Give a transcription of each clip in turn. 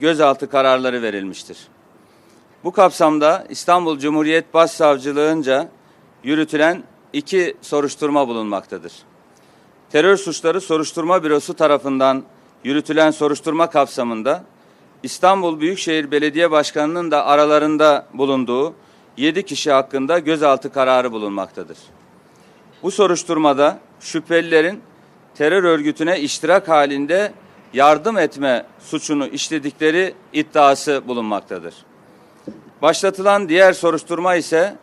gözaltı kararları verilmiştir. Bu kapsamda İstanbul Cumhuriyet Başsavcılığınca yürütülen iki soruşturma bulunmaktadır. Terör Suçları Soruşturma Bürosu tarafından yürütülen soruşturma kapsamında İstanbul Büyükşehir Belediye Başkanı'nın da aralarında bulunduğu 7 kişi hakkında gözaltı kararı bulunmaktadır. Bu soruşturmada şüphelilerin terör örgütüne iştirak halinde yardım etme suçunu işledikleri iddiası bulunmaktadır. Başlatılan diğer soruşturma ise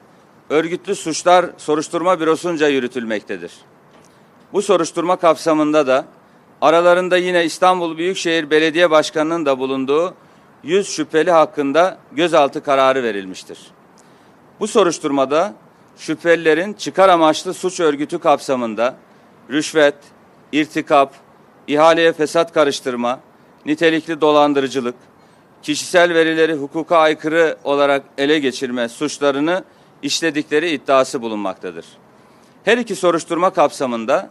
Örgütlü Suçlar Soruşturma Bürosu'nca yürütülmektedir. Bu soruşturma kapsamında da aralarında yine İstanbul Büyükşehir Belediye Başkanı'nın da bulunduğu 100 şüpheli hakkında gözaltı kararı verilmiştir. Bu soruşturmada şüphelilerin çıkar amaçlı suç örgütü kapsamında rüşvet, irtikap, ihaleye fesat karıştırma, nitelikli dolandırıcılık, kişisel verileri hukuka aykırı olarak ele geçirme suçlarını işledikleri iddiası bulunmaktadır. Her iki soruşturma kapsamında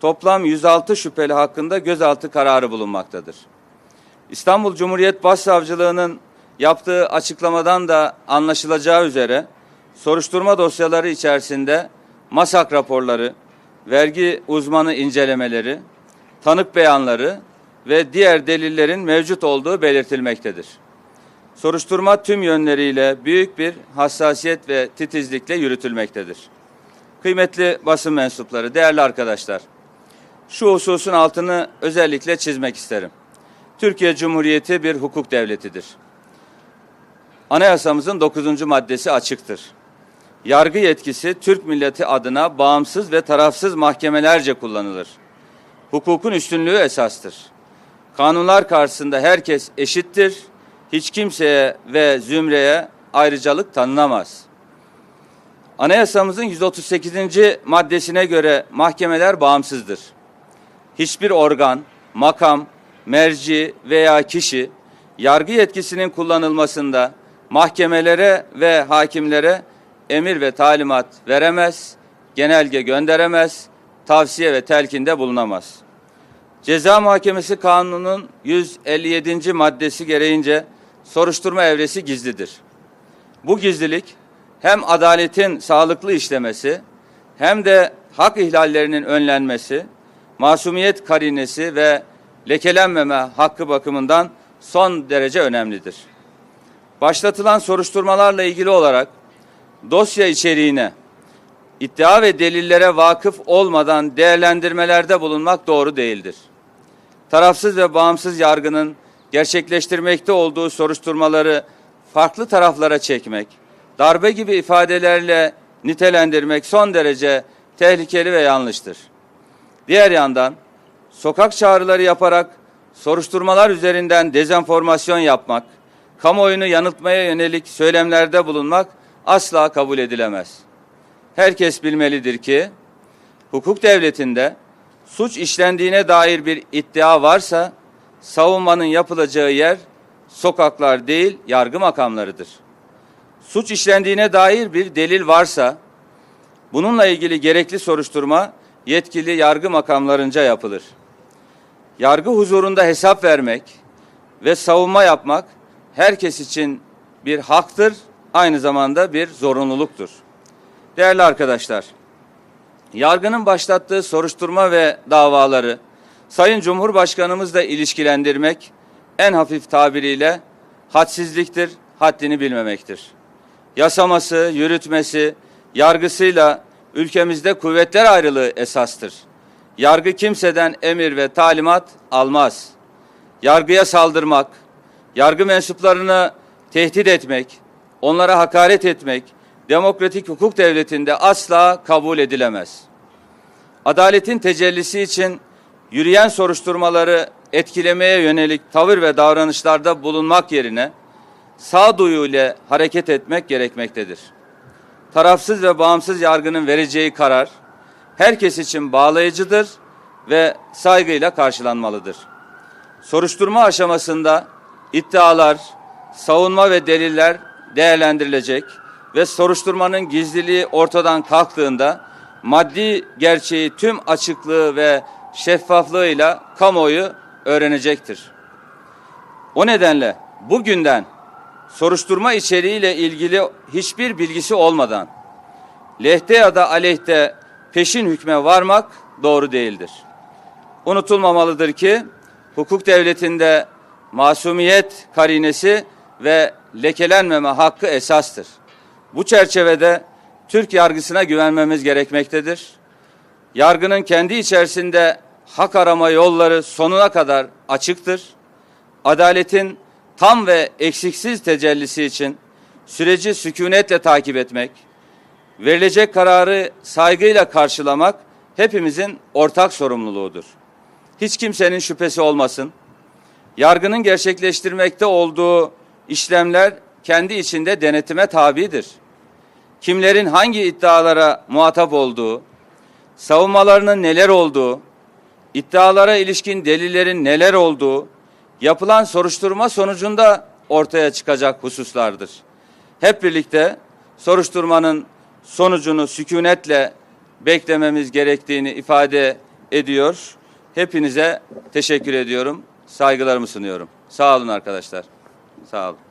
toplam 106 şüpheli hakkında gözaltı kararı bulunmaktadır. İstanbul Cumhuriyet Başsavcılığı'nın yaptığı açıklamadan da anlaşılacağı üzere soruşturma dosyaları içerisinde masak raporları, vergi uzmanı incelemeleri, tanık beyanları ve diğer delillerin mevcut olduğu belirtilmektedir. Soruşturma tüm yönleriyle büyük bir hassasiyet ve titizlikle yürütülmektedir. Kıymetli basın mensupları, değerli arkadaşlar, şu hususun altını özellikle çizmek isterim. Türkiye Cumhuriyeti bir hukuk devletidir. Anayasamızın 9. maddesi açıktır. Yargı yetkisi Türk milleti adına bağımsız ve tarafsız mahkemelerce kullanılır. Hukukun üstünlüğü esastır. Kanunlar karşısında herkes eşittir. Hiç kimseye ve zümreye ayrıcalık tanınamaz. Anayasamızın 138. maddesine göre mahkemeler bağımsızdır. Hiçbir organ, makam, merci veya kişi yargı yetkisinin kullanılmasında mahkemelere ve hakimlere emir ve talimat veremez, genelge gönderemez, tavsiye ve telkinde bulunamaz. Ceza Muhakemesi Kanunu'nun 157. maddesi gereğince soruşturma evresi gizlidir. Bu gizlilik hem adaletin sağlıklı işlemesi hem de hak ihlallerinin önlenmesi, masumiyet karinesi ve lekelenmeme hakkı bakımından son derece önemlidir. Başlatılan soruşturmalarla ilgili olarak dosya içeriğine, iddia ve delillere vakıf olmadan değerlendirmelerde bulunmak doğru değildir. Tarafsız ve bağımsız yargının gerçekleştirmekte olduğu soruşturmaları farklı taraflara çekmek, darbe gibi ifadelerle nitelendirmek son derece tehlikeli ve yanlıştır. Diğer yandan sokak çağrıları yaparak soruşturmalar üzerinden dezenformasyon yapmak, kamuoyunu yanıltmaya yönelik söylemlerde bulunmak asla kabul edilemez. Herkes bilmelidir ki hukuk devletinde suç işlendiğine dair bir iddia varsa savunmanın yapılacağı yer sokaklar değil yargı makamlarıdır. Suç işlendiğine dair bir delil varsa bununla ilgili gerekli soruşturma yetkili yargı makamlarınca yapılır. Yargı huzurunda hesap vermek ve savunma yapmak herkes için bir haktır, aynı zamanda bir zorunluluktur. Değerli arkadaşlar, yargının başlattığı soruşturma ve davaları Sayın Cumhurbaşkanımızla ilişkilendirmek en hafif tabiriyle hadsizliktir, haddini bilmemektir. Yasaması, yürütmesi, yargısıyla ülkemizde kuvvetler ayrılığı esastır. Yargı kimseden emir ve talimat almaz. Yargıya saldırmak, yargı mensuplarını tehdit etmek, onlara hakaret etmek, demokratik hukuk devletinde asla kabul edilemez. Adaletin tecellisi için yürüyen soruşturmaları etkilemeye yönelik tavır ve davranışlarda bulunmak yerine sağduyu ile hareket etmek gerekmektedir. Tarafsız ve bağımsız yargının vereceği karar herkes için bağlayıcıdır ve saygıyla karşılanmalıdır. Soruşturma aşamasında iddialar, savunma ve deliller değerlendirilecek ve soruşturmanın gizliliği ortadan kalktığında maddi gerçeği tüm açıklığı ve şeffaflığıyla kamuoyu öğrenecektir. O nedenle bugünden soruşturma içeriğiyle ilgili hiçbir bilgisi olmadan lehte ya da aleyhte peşin hükme varmak doğru değildir. Unutulmamalıdır ki hukuk devletinde masumiyet karinesi ve lekelenmeme hakkı esastır. Bu çerçevede Türk yargısına güvenmemiz gerekmektedir. Yargının kendi içerisinde hak arama yolları sonuna kadar açıktır. Adaletin tam ve eksiksiz tecellisi için süreci sükunetle takip etmek, verilecek kararı saygıyla karşılamak hepimizin ortak sorumluluğudur. Hiç kimsenin şüphesi olmasın. Yargının gerçekleştirmekte olduğu işlemler kendi içinde denetime tabidir. Kimlerin hangi iddialara muhatap olduğu, savunmalarının neler olduğu, iddialara ilişkin delillerin neler olduğu, yapılan soruşturma sonucunda ortaya çıkacak hususlardır. Hep birlikte soruşturmanın sonucunu sükunetle beklememiz gerektiğini ifade ediyor. Hepinize teşekkür ediyorum. Saygılarımı sunuyorum. Sağ olun arkadaşlar. Sağ olun.